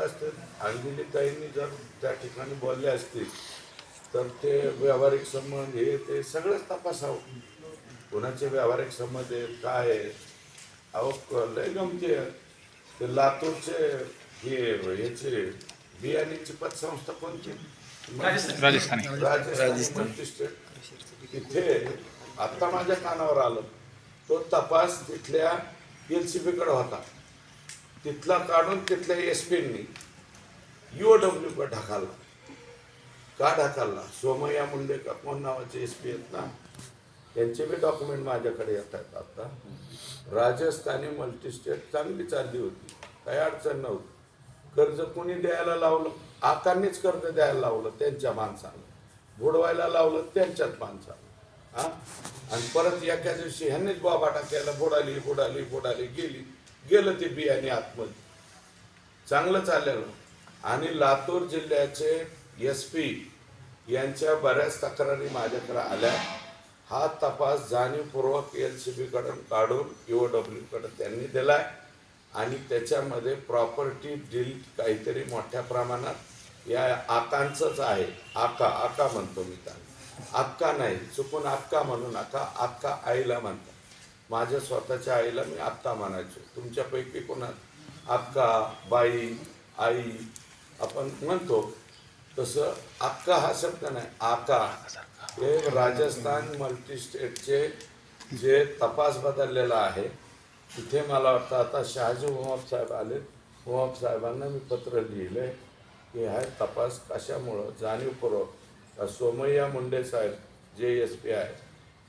असतात अंजलीताईंनी जर त्या ठिकाणी बोलले असतील तर ते व्यावहारिक संबंध हे ते सगळंच तपासावं. कोणाचे व्यावहारिक संबंध आहेत काय आहेत? अहो क- लय गमती आहे. ते लातूरचे हे याचे बियाणीची पतसंस्था कोणती? राजस्थानी. राजस्थान. तिथे आत्ता माझ्या कानावर आलं. तो तपास तिथल्या एल सी कडे होता. तिथला काढून तिथल्या एस पीनी यू डब्ल्यू कडे का ढकालला सोमय्या मुंडे का? कोण नावाचे एस पी आहेत ना? त्यांचे बी डॉक्युमेंट माझ्याकडे येत आहेत आता. राजस्थानी मल्टीस्टेट चांगली चालली होती. काही अडचण नव्हती. कर्ज कुणी द्यायला लावलं? आकांनीच कर्ज द्यायला लावलं त्यांच्या माणसाला. बुडवायला लावलं त्यांच्याच माणसाला. हां? आणि परत एका दिवशी ह्यांनीच बाबाटा केला बुडाली बुडाली बुडाली गेली. गेलं ते बियाणे आतमध्ये. चांगलं चाललेलं. आणि लातूर जिल्ह्याचे एस पी यांच्या बऱ्याच तक्रारी माझ्याकडे आल्या. हा तपास जाणीवपूर्वक एल सी बीकडून काढून ओ डब्ल्यूकडे त्यांनी दिलाय. आणि त्याच्यामध्ये प्रॉपर्टी डील काहीतरी मोठ्या प्रमाणात या आकांचंच आहे. आका आका म्हणतो मी त्यांना आक्का नाही चुकून आक्का म्हणू नका आक्का आईला म्हणतात. माझ्या स्वतःच्या आईला मी आत्ता म्हणायचो तुमच्यापैकी कोणा आक्का बाई आई आपण म्हणतो तसं आक्का हा शब्द नाही आका. हे राजस्थान मल्टीस्टेटचे जे तपास बदललेला आहे तिथे मला वाटतं आता शहाजी मोहम्मद साहेब आले. मोहम्मद साहेबांना मी पत्र लिहिले की हा तपास कशामुळं जाणीवपूर्वक सोमय्या मुंडे साहेब जे एस पी आहे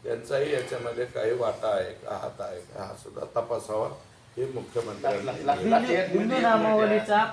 त्यांचाही याच्यामध्ये काही वाटा आहे का हात आहे का हा सुद्धा तपासावा हे मुख्यमंत्र्यांनी हिंदू नामावलीचा